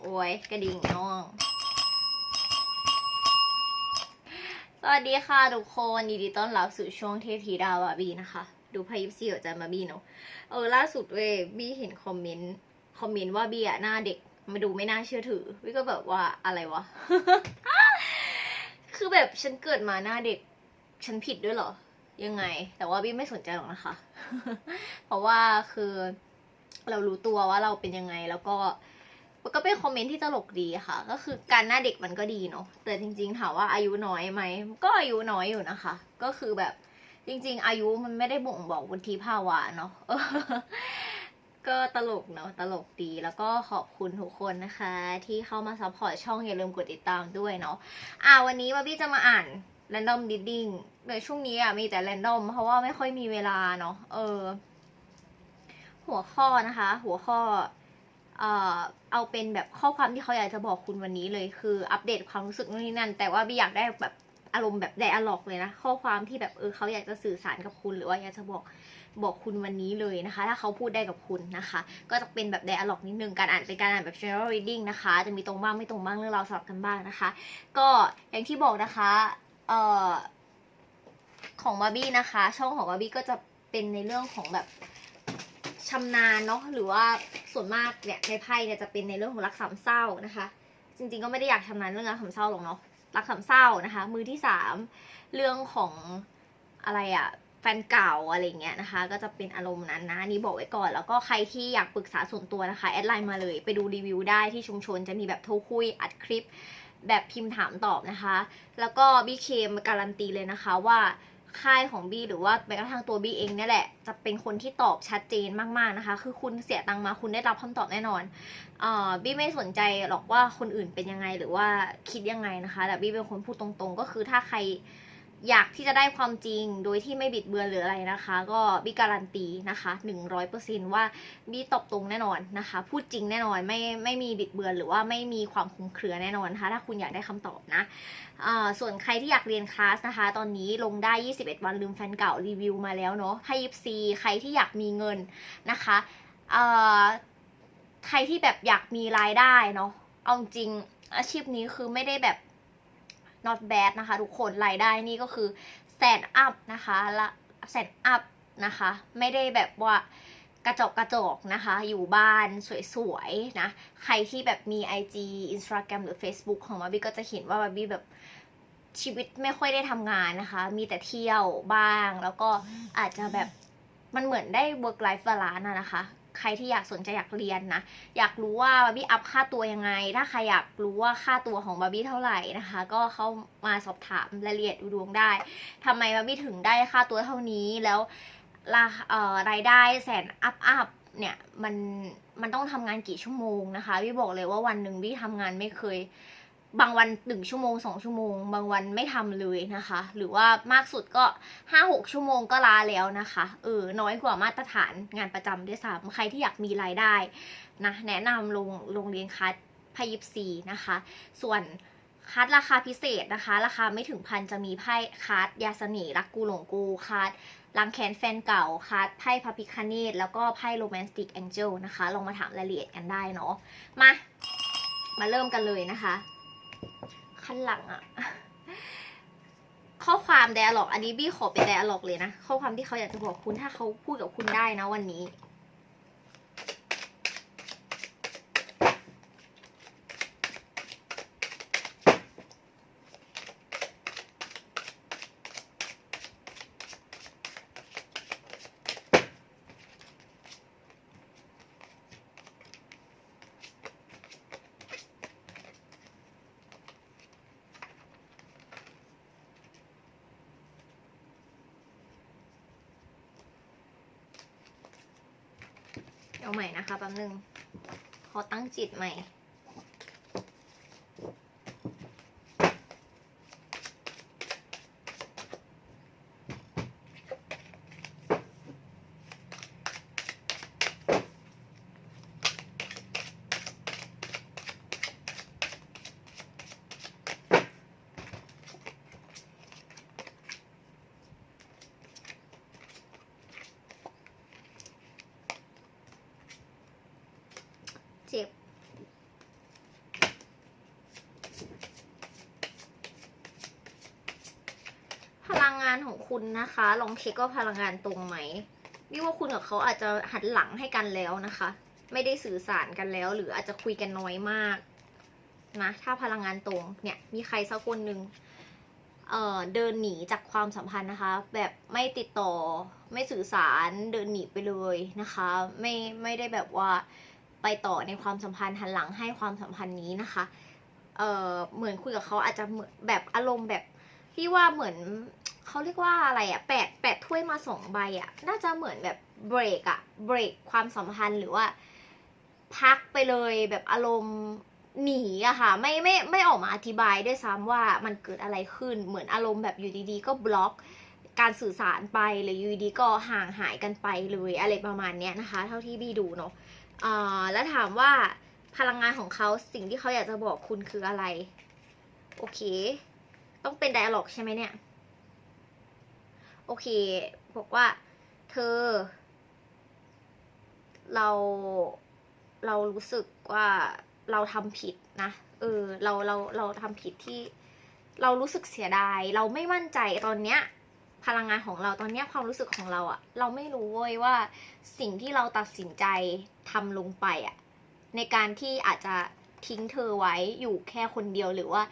โอ้ยกระดิ่งน้อง สวัสดีค่ะทุกคนยินดีต้อนรับสู่ช่วงเทพธีดาวาบีนะคะ ดูพายิปซีกับจันมาบีเนาะเออล่าสุดเว้ยบีเห็นคอมเมนต์คอมเมนต์ว่าบีอะหน้าเด็กมาดูไม่น่าเชื่อถือบีก็แบบว่าอะไรวะ คือแบบฉันเกิดมาหน้าเด็ก ฉันผิดด้วยเหรอ ยังไง แต่ว่าบี้ไม่สนใจหรอกนะคะ เพราะว่าคือเรารู้ตัวว่าเราเป็นยังไงแล้วก็มันก็เป็นคอมเมนต์ที่ตลกดีค่ะ ก็คือการหน้าเด็กมันก็ดีเนาะแต่จริงๆถามว่าอายุน้อยไหมก็อายุน้อยอยู่นะคะ ก็คือแบบจริง ๆ อายุมันไม่ได้บ่งบอกวุฒิภาวะเนาะก็ตลกเนาะตลกดีแล้วก็ขอบคุณทุกคนนะคะ ที่เข้ามาซัพพอร์ตช่องอย่าลืมกดติดตามด้วยเนาะอ่าวันนี้บาบี้จะมาอ่าน random reading ในช่วงนี้อะมีแต่ random เพราะว่าไม่ค่อยมีเวลาเนาะเออ หัวข้อนะคะ หัวข้อเอ่อเอาเป็นแบบข้อความที่เขาอยากจะบอกคุณวันนี้เลยคืออัปเดตความรู้สึกนู่นนี่นั่น แต่ว่าบี้อยากได้แบบอารมณ์แบบไดอะล็อกเลยนะ ข้อความที่แบบเออเขาอยากจะสื่อสารกับคุณ หรือว่าอยากจะบอกบอกคุณวันนี้เลยนะคะ ถ้าเขาพูดได้กับคุณนะคะ ก็จะเป็นแบบไดอะล็อกนิดนึงการอ่านเป็นการอ่านแบบ general reading นะคะ จะมีตรงบ้างไม่ตรงบ้างเรื่องราวสลับกันบ้างนะคะ ก็อย่างที่บอกนะคะ เอ่อของบาร์บี้นะคะ ช่องของบาร์บี้ก็จะเป็นในเรื่องของแบบชำนาญเนาะหรือว่าส่วนมากเนี่ยในไพ่เนี่ยจะเป็นในเรื่องของรักสามเศร้านะคะ จริงๆก็ไม่ได้อยากชำนาญเรื่องรักสามเศร้าหรอกเนาะรักสามเศร้านะคะ มือที่สามเรื่องของอะไรอะแฟนเก่าอะไรเงี้ยนะคะ ก็จะเป็นอารมณ์นั้นนะนนี้บอกไว้ก่อน แล้วก็ใครที่อยากปรึกษาส่วนตัวนะคะแอดไลน์มาเลย ไปดูรีวิวได้ที่ชุมชนจะมีแบบโทรคุยอัดคลิป แบบพิมพ์ถามตอบนะคะ แล้วก็บีเคมการันตีเลยนะคะว่าค่ายของบี้หรือว่าแม้กระทั่งตัวบี้เองเนี่ยแหละ จะเป็นคนที่ตอบชัดเจนมากๆนะคะ คือคุณเสียตังค์มาคุณได้รับคำตอบแน่นอนอ่าบี้ไม่สนใจหรอกว่าคนอื่นเป็นยังไงหรือว่าคิดยังไงนะคะ แต่บี้เป็นคนพูดตรงๆ ก็คือถ้าใคร อยากที่จะได้ความจริงโดยที่ไม่บิดเบือนหรืออะไรนะคะ ก็บี้การันตีนะคะ 100%ว่าบี้ตอบตรงแน่นอนนะคะ พูดจริงแน่นอนไม่ไม่มีบิดเบือนหรือว่าไม่มีความคลุมเครือแน่นอนนะคะ ถ้าคุณอยากได้คำตอบนะส่วนใครที่อยากเรียนคลาสนะคะ ตอนนี้ลงได้ 21 วันลืมแฟนเก่ารีวิวมาแล้วเนาะไพ่ยิปซีใครที่อยากมีเงินนะคะใครที่แบบอยากมีรายได้เนาะเอาจริงอาชีพนี้คือไม่ได้แบบ not bad นะคะทุกคนรายได้นี่ก็คือแสนอัพนะคะละแสนอัพนะคะ ไม่ได้แบบว่ากระจกกระจกนะคะ อยู่บ้านสวยๆนะ ใครที่แบบมี IG Instagram หรือ Facebook ของบาร์บี้ก็จะเห็นว่าบาร์บี้แบบชีวิตไม่ค่อยได้ทำงานนะคะ มีแต่เที่ยวบ้าง แล้วก็อาจจะแบบมันเหมือนได้ work life balance อะนะคะ ใครที่อยากสนใจอยากเรียนนะ อยากรู้ว่าบาร์บี้อัพค่าตัวยังไง ถ้าใครอยากรู้ว่าค่าตัวของบาร์บี้เท่าไหร่นะคะ ก็เข้ามาสอบถามรายละเอียดดูดวงได้ทำไมบาร์บี้ถึงได้ค่าตัวเท่านี้แล้วราเอ่อรายได้แสนอัพอัพเนี่ยมันมันต้องทำงานกี่ชั่วโมงนะคะพี่บอกเลยว่าวันหนึ่งพี่ทำงานไม่เคย บางวันหนึ่งชั่วโมงสองชั่วโมง บางวันไม่ทำเลยนะคะ หรือว่ามากสุดก็ห้าหกชั่วโมงก็ลาแล้วนะคะเออน้อยกว่ามาตรฐานงานประจำด้วยซ้ำใครที่อยากมีรายได้นะแนะนำลงโรงเรียนคัสพยิปซีนะคะ ส่วนคัสราคาพิเศษนะคะ ราคาไม่ถึงพันจะมีไพ่คัสยาสน่ห์รักกูหลงกูคัสลังแคนแฟนเก่าคัสไพ่พระพิคเนตแล้วก็ไพ่โรแมนติกแองเจิลนะคะ ลองมาถามรายละเอียดกันได้เนาะมา มาเริ่มกันเลยนะคะ ขั้นหลังอะข้อความไดอะล็อกอันนี้บี้ขอเป็นไดอะล็อกเลยนะ ข้อความที่เขาอยากจะบอกคุณถ้าเขาพูดกับคุณได้นะวันนี้ ใหม่นะคะแป๊บนึงขอตั้งจิตใหม่ เจ็บ พลังงานของคุณนะคะ ลองเช็คว่าพลังงานตรงไหมวิว่าคุณกับเขาอาจจะหันหลังให้กันแล้วนะคะ ไม่ได้สื่อสารกันแล้ว หรืออาจจะคุยกันน้อยมากนะถ้าพลังงานตรงเนี่ยมีใครสักคนหนึ่งเอ่อเดินหนีจากความสัมพันธ์นะคะ แบบไม่ติดต่อไม่สื่อสารเดินหนีไปเลยนะคะ ไม่ไม่ได้แบบว่า ไปต่อในความสัมพันธ์หันหลังให้ความสัมพันธ์นี้นะคะ เออเหมือนคุยกับเขาอาจจะเหมือนแบบอารมณ์แบบพี่ว่าเหมือนเขาเรียกว่าอะไรอะแปดแปดถ้วยมาสองใบอะน่าจะเหมือนแบบเบรกอะเบรกความสัมพันธ์หรือว่า พักไปเลยแบบอารมณ์หนีอะค่ะ ไม่ไม่ไม่ออกมาอธิบายด้วยซ้ำว่ามันเกิดอะไรขึ้นเหมือนอารมณ์แบบอยู่ดีๆ ก็บล็อกการสื่อสารไปหรืออยู่ดีก็ห่างหายกันไปเลยอะไรประมาณเนี้ยนะคะ เท่าที่บี้ดูเนาะ แล้วถามว่าพลังงานของเขาสิ่งที่เขาอยากจะบอกคุณคืออะไร โอเค ต้องเป็นไดอะล็อกใช่ไหมเนี่ย โอเค บอกว่า เธอ เราเรารู้สึกว่าเราทำผิดนะ เออ เราเราเราทำผิดที่ เรารู้สึกเสียดาย เราไม่มั่นใจตอนเนี้ย พลังงานของเราตอนนี้ความรู้สึกของเราอะเราไม่รู้เว้ยว่าสิ่งที่เราตัดสินใจทำลงไปอะในการที่อาจจะทิ้งเธอไว้อยู่แค่คนเดียวหรือว่า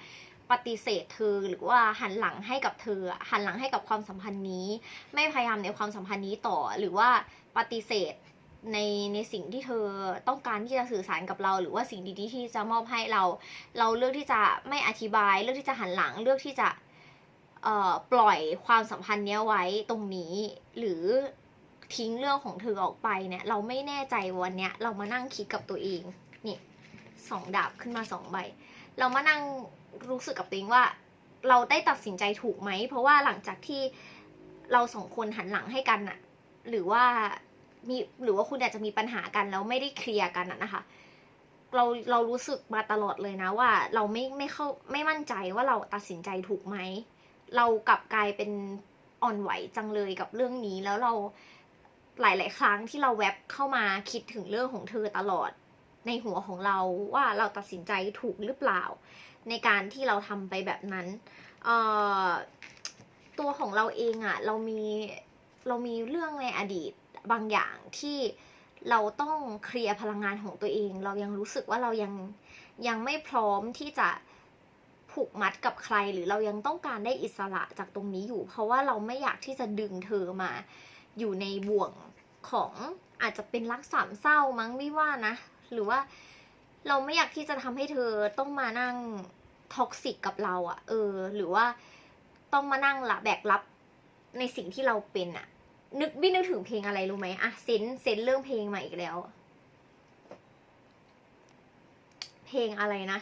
ปฏิเสธเธอหรือว่าหันหลังให้กับเธอ หันหลังให้กับความสัมพันธ์นี้ ไม่พยายามในความสัมพันธ์นี้ต่อหรือว่าปฏิเสธในในสิ่งที่เธอต้องการที่จะสื่อสารกับเรา หรือว่าสิ่งดีๆที่จะมอบให้เรา เราเลือกที่จะไม่อธิบาย เลือกที่จะหันหลังเลือกที่จะ ปล่อยความสัมพันธ์เนี้ยไว้ตรงนี้ หรือทิ้งเรื่องของเธอออกไปเนี่ย เราไม่แน่ใจวันเนี้ย เรามานั่งคิดกับตัวเองนี่สองดาบขึ้นมาสองใบ เรามานั่งรู้สึกกับตัวเองว่า เราได้ตัดสินใจถูกไหม เพราะว่าหลังจากที่เราสองคนหันหลังให้กันน่ะหรือว่ามีหรือว่าคุณอาจจะมีปัญหากันแล้วไม่ได้เคลียร์กันน่ะนะคะ เราเรารู้สึกมาตลอดเลยนะว่า เราไม่ไม่เข้าไม่มั่นใจว่าเราตัดสินใจถูกไหม เรากลับกลายเป็นอ่อนไหวจังเลยกับเรื่องนี้ แล้วเราหลาย ๆ ครั้งที่เราแวบเข้ามาคิดถึงเรื่องของเธอตลอดในหัวของเราว่าเราตัดสินใจถูกหรือเปล่า ในการที่เราทำไปแบบนั้นตัวของเราเองอะเรามีเรามีเรื่องในอดีตบางอย่างที่เราต้องเคลียร์พลังงานของตัวเอง เรายังรู้สึกว่าเรายังยังไม่พร้อมที่จะ ผูกมัดกับใคร หรือเรายังต้องการได้อิสระจากตรงนี้อยู่ เพราะว่าเราไม่อยากที่จะดึงเธอมา อยู่ในบ่วงของอาจจะเป็นรักสามเศร้ามั้งไม่ว่านะ หรือว่าเราไม่อยากที่จะทำให้เธอต้องมานั่งท็อกซิกกับเราอะ่ะ เออ หรือว่าต้องมานั่งละแบกรับในสิ่งที่เราเป็นอะ่ะ นึกบี้นึกถึงเพลงอะไรรู้ไหมอะเซนเซนเรื่องเพลงใหม่อีกแล้ว เพลงอะไรนะ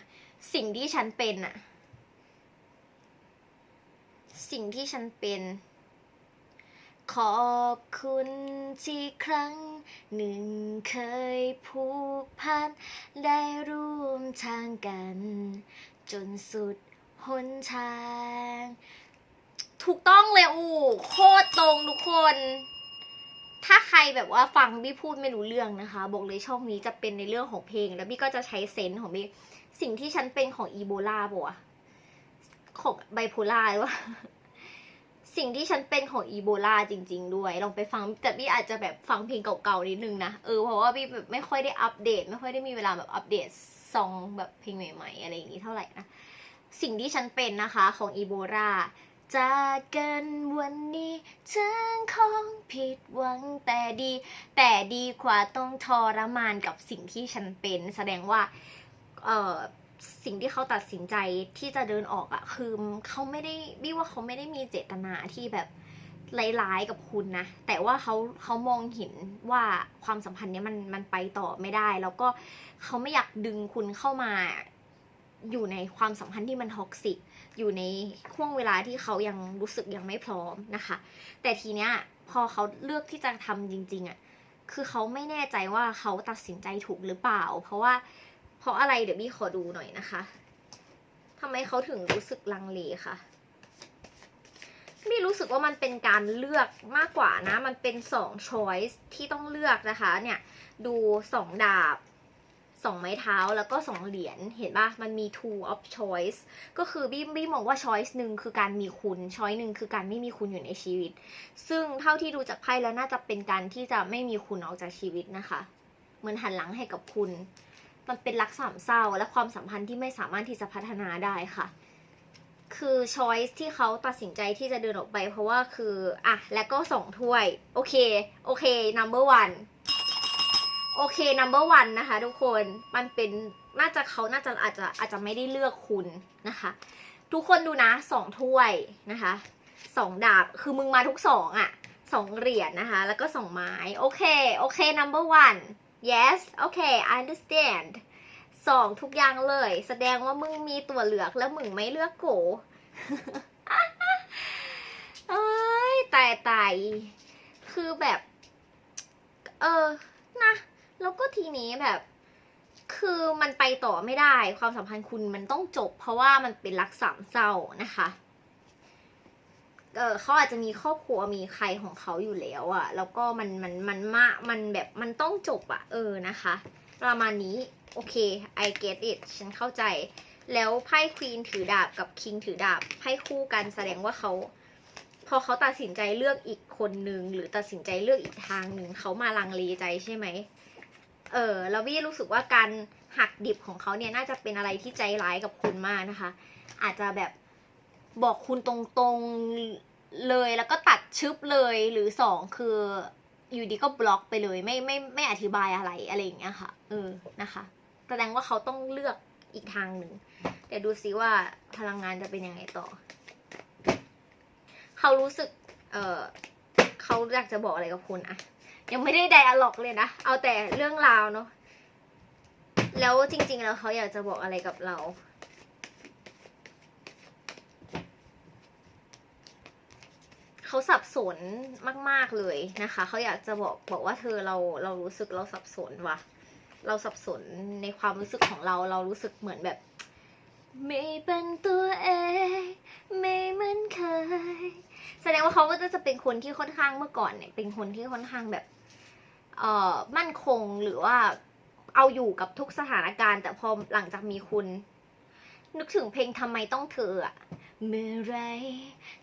สิ่งที่ฉันเป็นอะ สิ่งที่ฉันเป็น ขอบคุณที่ครั้งหนึ่งเคยผูกพัน ได้ร่วมทางกัน จนสุดหนทาง ถูกต้องเลยอูโคตรตรงทุกคน ถ้าใครแบบว่าฟังบี้พูดไม่รู้เรื่องนะคะ บอกเลยช่องนี้จะเป็นในเรื่องของเพลง แล้วบี้ก็จะใช้เซนส์ของบี้สิ่งที่ฉันเป็นของอีโบลาปะว ของไบโพล่าว่า สิ่งที่ฉันเป็นของอีโบลาจริง ๆ ด้วยลองไปฟังแต่บี้อาจจะแบบฟังเพลงเก่าๆนิดนึงนะเออเพราะว่าบี้แบบไม่ค่อยได้อัปเดต ไม่ค่อยได้มีเวลาแบบอัปเดตซองแบบเพลงใหม่ ๆ อะไรอย่างนี้เท่าไหร่นะสิ่งที่ฉันเป็นนะคะของอีโบลาจากกันวันนี้ฉันคงผิดหวังแต่ดี แต่ดีกว่าต้องทรมานกับสิ่งที่ฉันเป็น แสดงว่า เออ สิ่งที่เขาตัดสินใจที่จะเดินออกอะ่ะคือเขาไม่ได้บี้ว่าเขาไม่ได้มีเจตนาที่แบบร้ายๆกับคุณนะ แต่ว่าเขาเขามองเห็นว่าความสัมพันธ์เนี้ยมันมันไปต่อไม่ได้ แล้วก็เขาไม่อยากดึงคุณเข้ามาอยู่ในความสัมพันธ์ที่มันท็อกซิกอยู่ในห่วงเวลาที่เขายังรู้สึกยังไม่พร้อมนะคะ แต่ทีเนี้ยพอเขาเลือกที่จะทำจริง ๆอะ่ะคือเขาไม่แน่ใจว่าเขาตัดสินใจถูกหรือเปล่า เพราะว่า เพราะอะไรเดี๋ยวบี้ขอดูหน่อยนะคะทำไมเขาถึงรู้สึกลังเลคะบี้รู้สึกว่ามันเป็นการเลือกมากกว่านะ มันเป็นสองช้อยส์ที่ต้องเลือกนะคะ เนี่ย ดูสองดาบสองไม้เท้าแล้วก็สองเหรียญเห็นปะมันมี two of choice ก็คือบี้บี้มองว่า choice หนึ่งคือการมีคุณ choice หนึ่งคือการไม่มีคุณอยู่ในชีวิต ซึ่งเท่าที่ดูจากไพ่แล้วน่าจะเป็นการที่จะไม่มีคุณออกจากชีวิตนะคะ เหมือนหันหลังให้กับคุณ มันเป็นรักสามเศร้า และความสัมพันธ์ที่ไม่สามารถที่จะพัฒนาได้ค่ะ คือ choice ที่เขาตัดสินใจที่จะเดินออกไป เพราะว่าคืออะและก็สองถ้วย โอเค โอเค number one โอเค number one นะคะ ทุกคนมันเป็นน่าจะเขาน่าจะอาจจะอาจจะไม่ได้เลือกคุณนะคะ ทุกคนดูนะสองถ้วยนะคะสองดาบคือมึงมาทุกสองอะสองเหรียญนะคะ แล้วก็สองไม้ โอเค โอเค number one yes โอเค I understand สองทุกอย่างเลย แสดงว่ามึงมีตัวเลือกแล้วมึงไม่เลือกโกเอ้ยตายตายคือแบบ เออนะแล้วก็ทีนี้แบบ คือมันไปต่อไม่ได้ ความสัมพันธ์คุณมันต้องจบ เพราะว่ามันเป็นรักสามเศร้านะคะ เออเขาอาจจะมีครอบครัวมีใครของเขาอยู่แล้วอะแล้วก็มันมันมันมามันแบบมันต้องจบอะเออนะคะ ประมาณนี้ โอเค I get it ฉันเข้าใจ แล้วไพ่ควีนถือดาบกับคิงถือดาบไพ่คู่กันแสดงว่าเขาพอเขาตัดสินใจเลือกอีกคนนึงหรือตัดสินใจเลือกอีกทางหนึ่งเขามาลังเลใจใช่ไหมเออแล้ววี่รู้สึกว่าการหักดิบของเขาเนี่ยน่าจะเป็นอะไรที่ใจร้ายกับคุณมากนะคะ อาจจะแบบ บอกคุณตรงๆเลยแล้วก็ตัดชึบเลยหรือสองคืออยู่ดีก็บล็อกไปเลยไม่ไม่ไม่อธิบายอะไรอะไรอย่างเงี้ยค่ะเออนะคะแสดงว่าเขาต้องเลือกอีกทางหนึ่งเดี๋ยวดูซิว่าพลังงานจะเป็นยังไงต่อ เขารู้สึก เออเขาอยากจะบอกอะไรกับคุณอะยังไม่ได้ไดอะล็อกเลยนะ เอาแต่เรื่องราวเนาะแล้วจริงๆแล้วเขาอยากจะบอกอะไรกับเรา เขาสับสนมาก ๆเลยนะคะเขาอยากจะบอกบอกว่าเธอเราเรารู้สึกเราสับสนว่ะ เราสับสนในความรู้สึกของเราเรารู้สึกเหมือนแบบ ไม่เป็นตัวเองไม่เหมือนเคยแสดงว่าเขาก็จะเป็นคนที่ค่อนข้างเมื่อก่อนเนี่ยเป็นคนที่ค่อนข้างแบบเอ่อมั่นคงหรือว่าเอาอยู่กับทุกสถานการณ์ แต่พอหลังจากมีคุณ นึกถึงเพลงทำไมต้องเธออะ เมื่อไร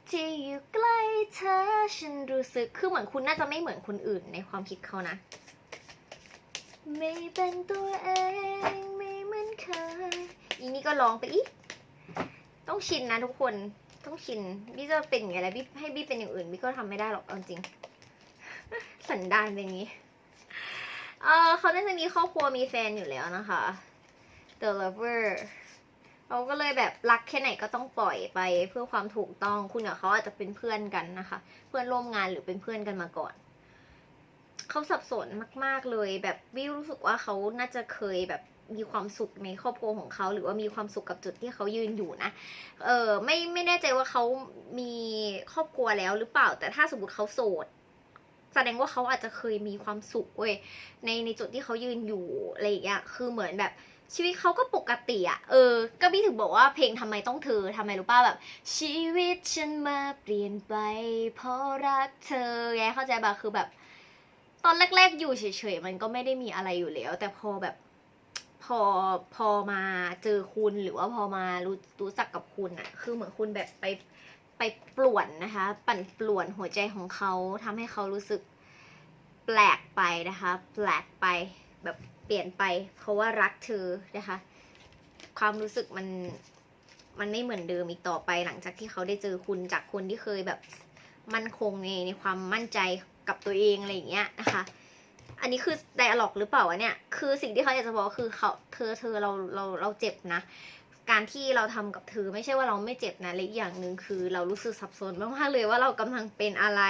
ที่อยู่ใกล้เธอฉันรู้สึกคือเหมือนคุณน่าจะไม่เหมือนคนอื่นในความคิดเขานะ ไม่เป็นตัวเองไม่เหมือนเคยอีนี่ก็ร้องไปอีก ต้องชินนะทุกคนต้องชินบี้จะเป็นอย่างไงแล้วบี้ให้บี้เป็นอย่างอื่นบี้ก็ทำไม่ได้หรอกเอาจริง สันดานเป็นอย่างนี้เออเขาน่าจะมีครอบครัวมีแฟนอยู่แล้วนะคะ The Lover เขาก็เลยแบบรักแค่ไหนก็ต้องปล่อยไปเพื่อความถูกต้องคุณกับเขาอาจจะเป็นเพื่อนกันนะคะ เพื่อนร่วมงานหรือเป็นเพื่อนกันมาก่อนเขาสับสนมาก ๆ เลย แบบวิวรู้สึกว่าเขาน่าจะเคยแบบมีความสุขในครอบครัวของเขา หรือว่ามีความสุขกับจุดที่เขายืนอยู่นะ เออไม่ไม่แน่ใจว่าเขามีครอบครัวแล้วหรือเปล่า แต่ถ้าสมมติเขาโสดแสดงว่าเขาอาจจะเคยมีความสุขเว้ยในในจุดที่เขายืนอยู่อะไรอย่างเงี้ยคือเหมือนแบบ ชีวิตเขาก็ปกติอะเออ ก็พี่ถึงบอกว่าเพลงทำไมต้องเธอทำไมรู้ป่ะแบบ ชีวิตฉันมาเปลี่ยนไปเพราะรักเธอไงเข้าใจป่ะคือแบบ ตอนแรก ๆ อยู่เฉยๆมันก็ไม่ได้มีอะไรอยู่แล้ว แต่พอแบบ พอพอมาเจอคุณหรือว่าพอมารู้รู้จักกับคุณอะคือเหมือนคุณแบบไปไปป่วนนะคะ ปั่นป่วนหัวใจของเขาทำให้เขารู้สึกแปลกไปนะคะ แปลกไปแบบ เปลี่ยนไป เพราะว่ารักเธอนะคะ ความรู้สึกมันมันไม่เหมือนเดิมอีกต่อไปหลังจากที่เขาได้เจอคุณจากคนที่เคยแบบมั่นคงในในความมั่นใจกับตัวเองอะไรอย่างเงี้ยนะคะ อันนี้คือไดอะล็อกหรือเปล่าวะเนี่ย คือสิ่งที่เขาอยากจะบอกคือเขาเธอเธอเราเราเราเจ็บนะ การที่เราทำกับเธอไม่ใช่ว่าเราไม่เจ็บนะและอีกอย่างหนึ่งคือเรารู้สึกสับสนมากๆเลยว่าเรากำลังเป็นอะไร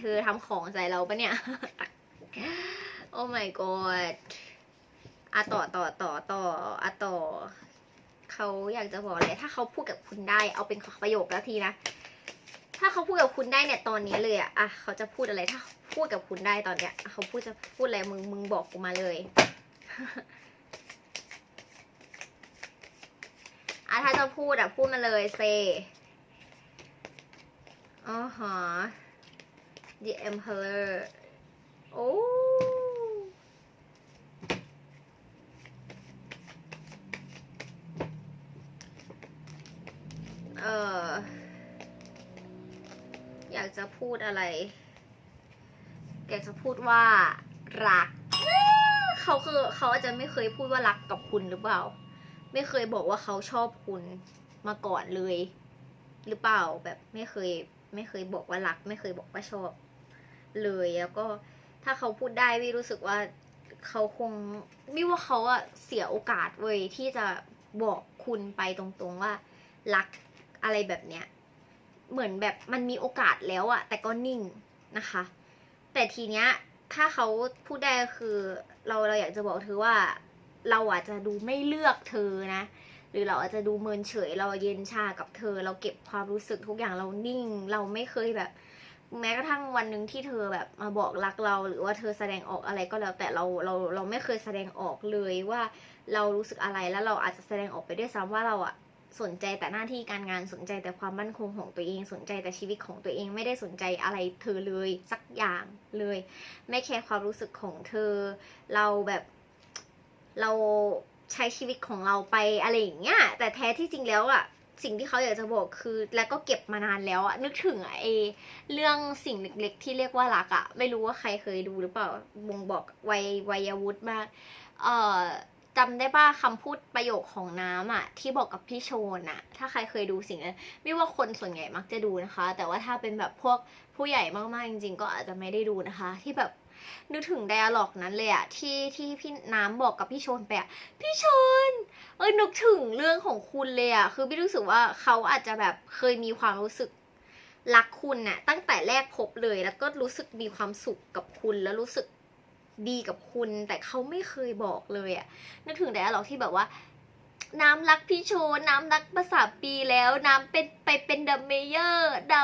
เธอทำของใส่เราปะเนี่ย โอ้ my god อะต่อต่อต่อต่ออะต่อเขาอยากจะบอกอะไรถ้าเขาพูดกับคุณได้ เอาเป็นประโยคแล้วทีนะ ถ้าเขาพูดกับคุณได้เนี่ยตอนนี้เลยอะอะเขาจะพูดอะไรถ้าพูดกับคุณได้ตอนเนี้ยเขาพูดจะพูดอะไรมึงมึงบอกกูมาเลยอะถ้าจะพูดอะพูดมาเลยเซอ๋อฮะ The Emperor โอ้ อออยากจะพูดอะไร อยากจะพูดว่ารัก เขาคือเขาอาจจะไม่เคยพูดว่ารักกับคุณหรือเปล่า ไม่เคยบอกว่าเขาชอบคุณมาก่อนเลย หรือเปล่าแบบไม่เคย ไม่เคยบอกว่ารัก ไม่เคยบอกว่าชอบ เลยแล้วก็ถ้าเขาพูดได้วิรู้สึกว่าเขาคงไม่ว่าเขาอะเสียโอกาสเว้ยที่จะบอกคุณไปตรงๆว่ารัก อะไรแบบเนี้ย เหมือนแบบมันมีโอกาสแล้วอะแต่ก็นิ่งนะคะ แต่ทีเนี้ยถ้าเขาพูดได้คือเราเราอยากจะบอกเธอว่า เราอาจจะดูไม่เลือกเธอนะ หรือเราอาจจะดูเมินเฉย เราเย็นชากับเธอ เราเก็บความรู้สึกทุกอย่างเรานิ่ง เราไม่เคยแบบ แม้กระทั่งวันหนึ่งที่เธอแบบมาบอกรักเรา หรือว่าเธอแสดงออกอะไรก็แล้ว แต่เราเราเราไม่เคยแสดงออกเลยว่าเรารู้สึกอะไรแล้วเราอาจจะแสดงออกไปด้วยซ้ำว่าเราอะ สนใจแต่หน้าที่การงานสนใจแต่ความมั่นคงของตัวเอง สนใจแต่ชีวิตของตัวเองไม่ได้สนใจอะไรเธอเลยสักอย่างเลย ไม่แคร์ความรู้สึกของเธอ เราแบบเราใช้ชีวิตของเราไปอะไรอย่างเงี้ยแต่แท้ที่จริงแล้วอะสิ่งที่เขาอยากจะบอกคือ แล้วก็เก็บมานานแล้วอะนึกถึงไอเรื่องสิ่งเล็กๆที่เรียกว่ารักอะไม่รู้ว่าใครเคยดูหรือเปล่าบ่งบอกวัยวัยวุฒิมาก เอ่อ จำได้ป่ะคำพูดประโยคของน้ำอะที่บอกกับพี่โชนอะถ้าใครเคยดูสิ่งนั้นไม่ว่าคนส่วนใหญ่มักจะดูนะคะ แต่ว่าถ้าเป็นแบบพวกผู้ใหญ่มากๆจริง ๆ ก็อาจจะไม่ได้ดูนะคะ ที่แบบนึกถึงไดอะล็อกนั้นเลยอะที่ที่พี่น้ำบอกกับพี่โชนไปอะพี่โชนเอ้ยนึกถึงเรื่องของคุณเลยอะคือพี่รู้สึกว่าเขาอาจจะแบบเคยมีความรู้สึกรักคุณน่ะตั้งแต่แรกพบเลยแล้วก็รู้สึกมีความสุขกับคุณแล้วรู้สึก ดีกับคุณ แต่เขาไม่เคยบอกเลยอะนึกถึงแต่หรอกที่แบบว่า น้ำรักพี่โชนน้ำรักภาษาปีแล้ว น้ำเป็นไปเป็นดัมเมเยอร์น้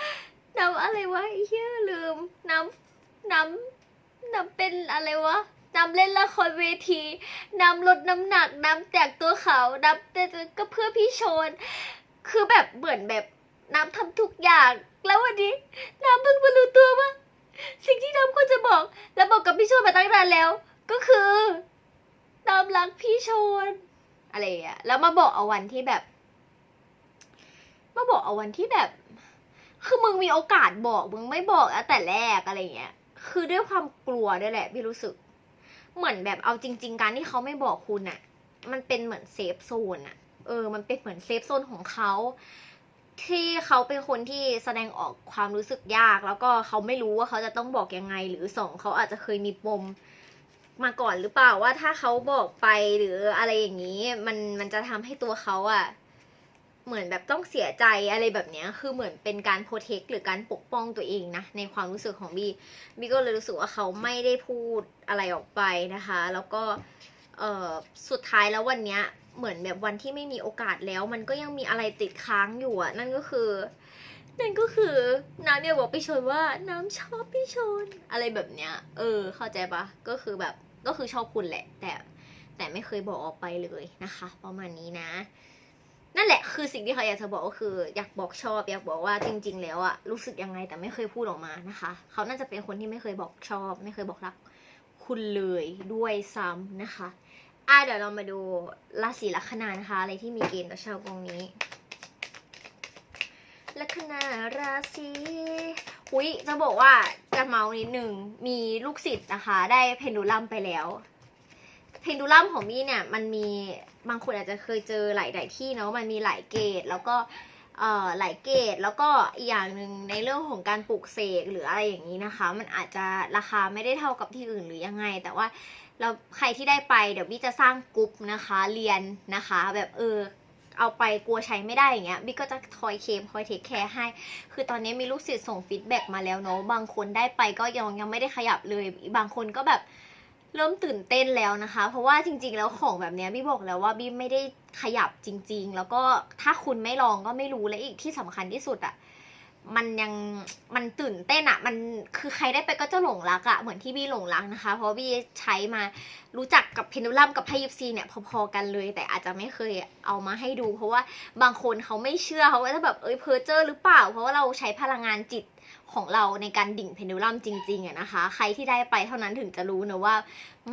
ำน้ำอะไรวะเฮียลืม น้ำน้ำน้ำเป็นอะไรวะน้ำเล่นละครเวทีน้ำลดน้ำหนักน้ำแตกตัวเขาน้ำแต่ก็เพื่อพี่โชน คือแบบเหมือนแบบน้ำทำทุกอย่าง แล้ววันนี้ น้ำเพิ่งมารู้ตัวว่า สิ่งที่น้ำควรจะบอกและบอกกับพี่โชนมาตั้งนานแล้ว ก็คือน้ำรักพี่โชนอะไรอย่างเงี้ยแล้วมาบอกเอาวันที่แบบ มาบอกเอาวันที่แบบ คือมึงมีโอกาสบอกมึงไม่บอกอะแต่แรกอะไรเงี้ย คือด้วยความกลัวด้วยแหละ พี่รู้สึก เหมือนแบบเอาจริง ๆ การที่เขาไม่บอกคุณอะมันเป็นเหมือนเซฟโซนอะเออ มันเป็นเหมือนเซฟโซนของเขา ที่เขาเป็นคนที่แสดงออกความรู้สึกยาก แล้วก็เขาไม่รู้ว่าเขาจะต้องบอกยังไง หรือสองเขาอาจจะเคยมีปมมาก่อนหรือเปล่าว่าถ้าเขาบอกไปหรืออะไรอย่างนี้ มันมันจะทำให้ตัวเขาอะเหมือนแบบต้องเสียใจอะไรแบบเนี้ยคือเหมือนเป็นการโปรเทคหรือการปกป้องตัวเองนะในความรู้สึกของบีบีก็เลยรู้สึกว่าเขาไม่ได้พูดอะไรออกไปนะคะ แล้วก็เออสุดท้ายแล้ววันเนี้ย เหมือนแบบวันที่ไม่มีโอกาสแล้ว มันก็ยังมีอะไรติดค้างอยู่อะนั่นก็คือ นั่นก็คือน้ำอยากบอกพี่ชนว่าน้ำชอบพี่ชน อะไรแบบเนี้ย เออ เข้าใจปะก็คือแบบก็คือชอบคุณแหละ แต่แต่ไม่เคยบอกออกไปเลยนะคะ ประมาณนี้นะ นั่นแหละคือสิ่งที่เขาอยากจะบอกก็คือ อยากบอกชอบ อยากบอกว่าจริง ๆ แล้วอะรู้สึกยังไงแต่ไม่เคยพูดออกมานะคะ เขาน่าจะเป็นคนที่ไม่เคยบอกชอบ ไม่เคยบอกรัก คุณเลยด้วยซ้ำนะคะ อะเดี๋ยวเรามาดูราศีลัคนานะคะ อะไรที่มีเกณฑ์ต่อชาวกองนี้ลัคนาราศีอุ้ยจะบอกว่าจะเมานิดนึงมีลูกศิษย์นะคะ ได้เพนดูลัมไปแล้ว เพนดูลัมของมี่เนี่ย มันมีบางคนอาจจะเคยเจอหลายๆที่เนาะมันมีหลายเกรดแล้วก็ หลายเกรดแล้วก็อีกอย่างหนึ่งในเรื่องของการปลูกเสกหรืออะไรอย่างนี้นะคะ มันอาจจะราคาไม่ได้เท่ากับที่อื่นหรือยังไง แต่ว่าเราใครที่ได้ไปเดี๋ยวบี้จะสร้างกลุ่มนะคะ เรียนนะคะ แบบเออเอาไปกลัวใช้ไม่ได้อย่างเงี้ยบี้ก็จะคอยเคมคอยเทคแคร์ให้ คือตอนนี้มีลูกศิษย์ส่งฟีดแบ็กมาแล้วเนาะบางคนได้ไปก็ยังยังไม่ได้ขยับเลย บางคนก็แบบ เริ่มตื่นเต้นแล้วนะคะ เพราะว่าจริง ๆ แล้วของแบบนี้บี้บอกแล้วว่าบี้ไม่ได้ขยับจริง ๆ แล้วก็ถ้าคุณไม่ลองก็ไม่รู้และอีกที่สำคัญที่สุดอะมันยังมันตื่นเต้นอะมันคือใครได้ไปก็จะหลงรักอะเหมือนที่บี้หลงรักนะคะ เพราะบี้ใช้มารู้จักกับเพนดูลัมกับไพ่ยิปซีเนี่ยพอๆกันเลย แต่อาจจะไม่เคยเอามาให้ดู เพราะว่าบางคนเขาไม่เชื่อเขาก็จะแบบเอ้ยเพอเจอร์หรือเปล่า เพราะว่าเราใช้พลังงานจิต ของเราในการดิ่งเพนดูลัมจริงๆอะนะคะ ใครที่ได้ไปเท่านั้นถึงจะรู้นะว่า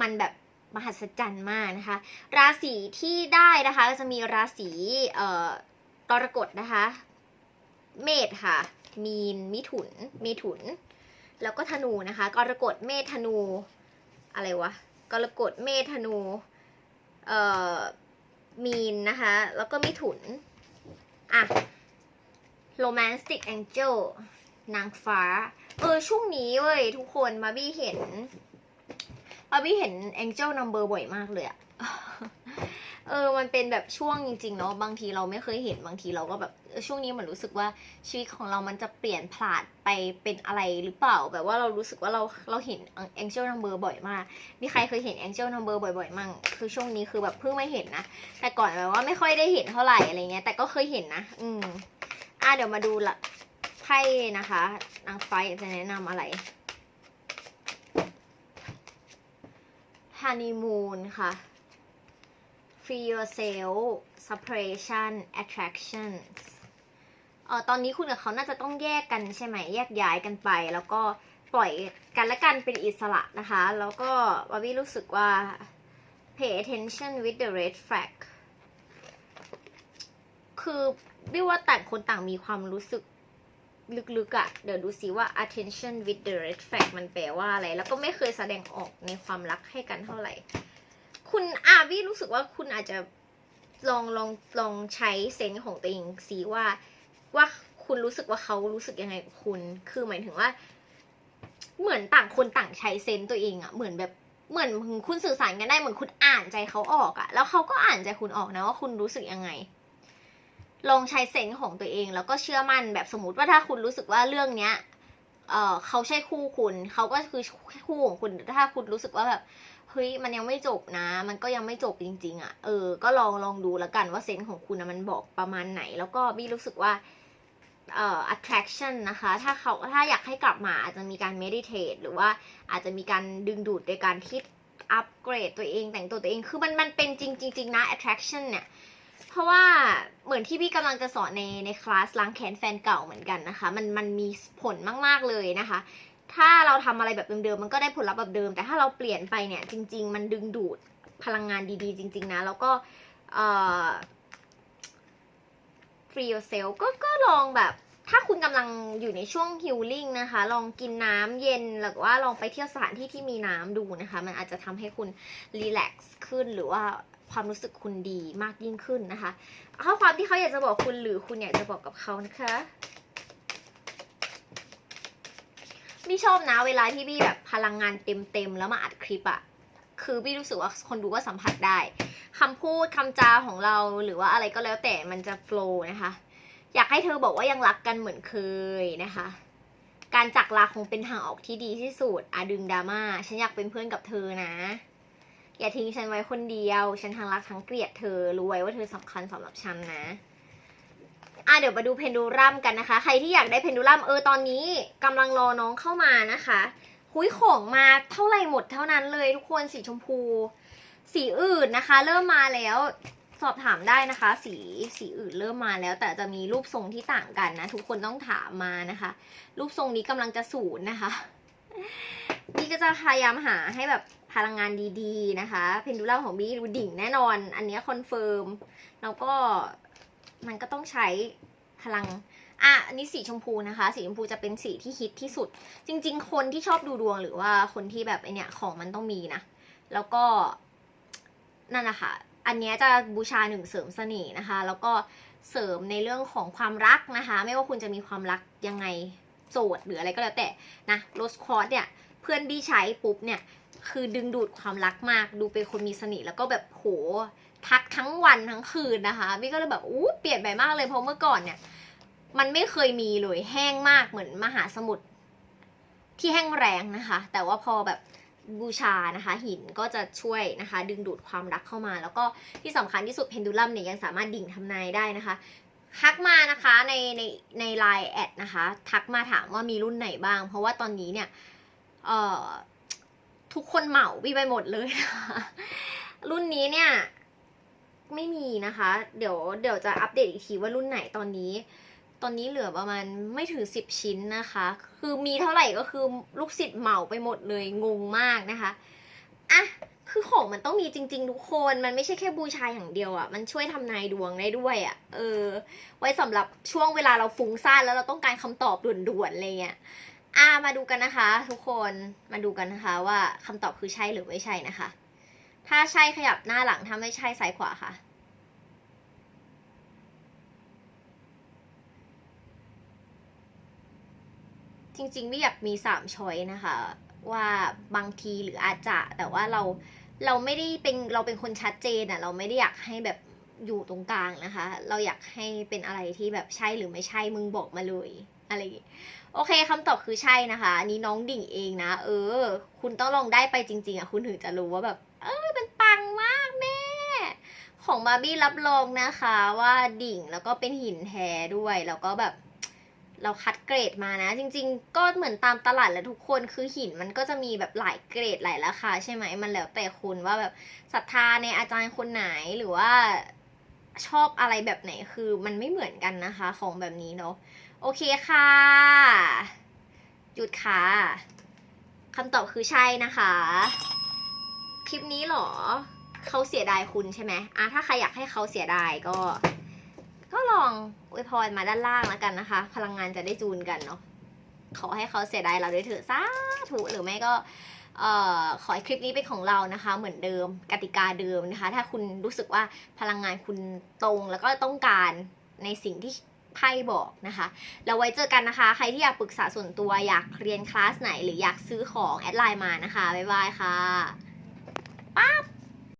มันแบบมหัศจรรย์มากนะคะ ราศีที่ได้นะคะจะมีราศีเอ่อกรกฎนะคะ เมษค่ะ มีนมิถุนเมถุน แล้วก็ธนูนะคะ กรกฎเมษธนูอะไรวะกรกฎเมษธนูเอ่อมีนนะคะ แล้วก็มิถุนอะ romantic angel นางฟ้า เออช่วงนี้เว้ยทุกคนมาบี้เห็นมาบี้เห็น angel number บ่อยมากเลยอะเออ มันเป็นแบบช่วงจริงๆเนาะ บางทีเราไม่เคยเห็น บางทีเราก็แบบช่วงนี้เหมือนรู้สึกว่าชีวิตของเรามันจะเปลี่ยนผลาดไปเป็นอะไรหรือเปล่า แบบว่าเรารู้สึกว่าเราเราเห็น angel number บ่อยมาก มีใครเคยเห็น angel number บ่อยๆ มั่ง คือช่วงนี้คือแบบเพิ่งไม่เห็นนะ แต่ก่อนแบบว่าไม่ค่อยได้เห็นเท่าไหร่อะไรเงี้ย แต่ก็เคยเห็นนะ อืม อะเดี๋ยวมาดูละ ไพ่นะคะนางฟ้าจะแนะนำอะไร honeymoon ค่ะ free yourself separation attractions เออตอนนี้คุณกับเขาน่าจะต้องแยกกันใช่ไหม แยกย้ายกันไป แล้วก็ปล่อยกันและกันเป็นอิสระนะคะ แล้วก็บาร์บี้รู้สึกว่า pay attention with the red flag คือบี้ว่าต่างคนต่างมีความรู้สึก ลึกๆอะ่ะ เดี๋ยวดูซิว่า attention with the red flag มันแปลว่าอะไร แล้วก็ไม่เคยแสดงออกในความรักให้กันเท่าไหร่ คุณอาวี่รู้สึกว่าคุณอาจจะลองลองลองใช้เซนส์ของตัวเองสีว่า ว่าคุณรู้สึกว่าเขารู้สึกยังไงกับคุณ คือหมายถึงว่า เหมือนต่างคนต่างใช้เซนส์ตัวเองอะเหมือนแบบเหมือนคุณสื่อสารกันได้เหมือนคุณอ่านใจเขาออกอะแล้วเขาก็อ่านใจคุณออกนะว่าคุณรู้สึกยังไง ลองใช้เซนส์ของตัวเอง แล้วก็เชื่อมั่นแบบสมมติว่าถ้าคุณรู้สึกว่าเรื่องเนี้ยเออเขาใช่คู่คุณ เขาก็คือคู่ของคุณ ถ้าคุณรู้สึกว่าแบบเฮ้ยมันยังไม่จบนะ มันก็ยังไม่จบจริง ๆอะ่ะ เออ ก็ลองลองดูแล้วกันว่าเซนส์ของคุณนะมันบอกประมาณไหน แล้วก็บี้รู้สึกว่าเอ่อ attraction นะคะ ถ้าเขาถ้าอยากให้กลับมาอาจจะมีการ meditate หรือว่าอาจจะมีการดึงดูดโดยการที่อัปเกรดตัวเองแต่งตัวตัวเอง คือมันมันเป็นจริงจริงๆนะ attraction เนี่ย ราะว่าเหมือนที่พี่กำลังจะสอนในในคลาสล้างแค้นแฟนเก่าเหมือนกันนะคะ มันมันมีผลมากๆเลยนะคะ ถ้าเราทำอะไรแบบเดิมๆมันก็ได้ผลลัพธ์แบบเดิม แต่ถ้าเราเปลี่ยนไปเนี่ยจริง ๆ มันดึงดูดพลังงานดีๆ จริง ๆ นะ แล้วก็เอ่อ free yourself ก็ก็ลองแบบถ้าคุณกำลังอยู่ในช่วง healing นะคะ ลองกินน้ำเย็นหรือว่าลองไปเที่ยวสถานที่ที่มีน้ำดูนะคะ มันอาจจะทำให้คุณ relax ขึ้นหรือว่า ความรู้สึกคุณดีมากยิ่งขึ้นนะคะข้อความที่เขาอยากจะบอกคุณหรือคุณอยากจะบอกกับเขานะคะพี่ชอบนะเวลาที่พี่แบบพลังงานเต็มๆแล้วมาอัดคลิปอะคือพี่รู้สึกว่าคนดูก็สัมผัสได้คำพูดคำจาของเราหรือว่าอะไรก็แล้วแต่มันจะโฟล์นะคะ อยากให้เธอบอกว่ายังรักกันเหมือนเคยนะคะ การจากลาคงเป็นทางออกที่ดีที่สุดอะดึงดราม่าฉันอยากเป็นเพื่อนกับเธอนะ อย่าทิ้งฉันไว้คนเดียว ฉันทั้งรักทั้งเกลียดเธอรู้ไว้ว่าเธอสำคัญสำหรับฉันนะอะเดี๋ยวมาดูเพนดูรัมกันนะคะ ใครที่อยากได้เพนดูรัมเออตอนนี้กำลังรอน้องเข้ามานะคะหุยของมาเท่าไหร่หมดเท่านั้นเลยทุกคนสีชมพู สีอื่นนะคะ เริ่มมาแล้วสอบถามได้นะคะ สีสีอื่นเริ่มมาแล้ว แต่จะมีรูปทรงที่ต่างกันนะ ทุกคนต้องถามมานะคะ รูปทรงนี้กำลังจะศูนย์นะคะ นี่ก็จะพยายามหาให้แบบ พลังงานดีๆนะคะ เพนดูลัมของบี้ดูดิ่งแน่นอน อันนี้คอนเฟิร์ม แล้วก็มันก็ต้องใช้พลัง อะอันนี้สีชมพูนะคะ สีชมพูจะเป็นสีที่ฮิตที่สุด จริง ๆ คนที่ชอบดูดวงหรือว่าคนที่แบบไอเนี้ยของมันต้องมีนะ แล้วก็นั่นแหละค่ะ อันนี้จะบูชาหนึ่งเสริมเสน่ห์นะคะ แล้วก็เสริมในเรื่องของความรักนะคะ ไม่ว่าคุณจะมีความรักยังไงโสดหรืออะไรก็แล้วแต่นะโรสคอร์สเนี่ย เพื่อนบี้ใช้ปุ๊บเนี่ย คือดึงดูดความรักมาก ดูเป็นคนมีเสน่ห์แล้วก็แบบโหทักทั้งวันทั้งคืนนะคะบี้ก็เลยแบบอู้เปลี่ยนไปมากเลยเพราะเมื่อก่อนเนี่ย มันไม่เคยมีเลยแห้งมากเหมือนมหาสมุทรที่แห้งแรงนะคะ แต่ว่าพอแบบบูชานะคะ หินก็จะช่วยนะคะ ดึงดูดความรักเข้ามา แล้วก็ที่สำคัญที่สุดเพนดูลัมเนี่ยยังสามารถดิ่งทำนายได้นะคะทักมานะคะในในในไลน์แอดนะคะ ทักมาถามว่ามีรุ่นไหนบ้าง เพราะว่าตอนนี้เนี่ยเอ่อ ทุกคนเหมาวิไปหมดเลยนะคะรุ่นนี้เนี่ยไม่มีนะคะ เดี๋ยวเดี๋ยวจะอัปเดตอีกทีว่ารุ่นไหนตอนนี้ ตอนนี้เหลือประมาณไม่ถึงสิบชิ้นนะคะ คือมีเท่าไหร่ก็คือลูกศิษย์เหมาไปหมดเลยงงมากนะคะอะคือของมันต้องมีจริง ๆ ทุกคน มันไม่ใช่แค่บูชาอย่างเดียวอะ่ะ มันช่วยทำนายดวงได้ด้วยอะ่ะ เออ ไว้สำหรับช่วงเวลาเราฟุ้งซ่านแล้วเราต้องการคำตอบด่วนๆอะไรเงี้ย อ่ามาดูกันนะคะ ทุกคนมาดูกันนะคะว่าคำตอบคือใช่หรือไม่ใช่นะคะ ถ้าใช่ขยับหน้าหลังถ้าไม่ใช่ซ้ายขวาค่ะจริงๆไม่อยากมีสามช้อยนะคะ ว่าบางทีหรืออาจจะแต่ว่าเราเราไม่ได้เป็นเราเป็นคนชัดเจนอะเราไม่ได้อยากให้แบบอยู่ตรงกลางนะคะ เราอยากให้เป็นอะไรที่แบบใช่หรือไม่ใช่มึงบอกมาเลยอะไรอย่างงี้ โอเคคำตอบคือใช่นะคะอันนี้น้องดิ่งเองนะ เออ คุณต้องลองได้ไปจริง ๆอะคุณถึงจะรู้ว่าแบบ เออมันปังมากแม่ ของบาร์บี้รับรองนะคะ ว่าดิ่งแล้วก็เป็นหินแท้ด้วย แล้วก็แบบ เราคัดเกรดมานะ จริง ๆ ก็เหมือนตามตลาดแหละทุกคนคือหินมันก็จะมีแบบหลายเกรดหลายราคาใช่ไหมมันแล้วแต่คุณว่าแบบศรัทธาในอาจารย์คนไหนหรือว่าชอบอะไรแบบไหนคือมันไม่เหมือนกันนะคะ ของแบบนี้เนาะ โอเคค่ะ หยุดค่ะคำตอบคือใช่นะคะ คลิปนี้หรอเขาเสียดายคุณใช่ไหมอะถ้าใครอยากให้เขาเสียดายก็ ก็ลองอวยพรมาด้านล่างแล้วกันนะคะ พลังงานจะได้จูนกันเนาะขอให้เขาเสียดายเราด้วยเถอะสาธุหรือไม่ก็ออขอให้คลิปนี้เป็นของเรานะคะ เหมือนเดิมกติกาเดิมนะคะ ถ้าคุณรู้สึกว่าพลังงานคุณตรงแล้วก็ต้องการในสิ่งที่ ไพ่บอกนะคะแล้วไว้เจอกันนะคะ ใครที่อยากปรึกษาส่วนตัวอยากเรียนคลาสไหน หรืออยากซื้อของแอดไลน์มานะคะ บ๊ายบายค่ะปั๊บ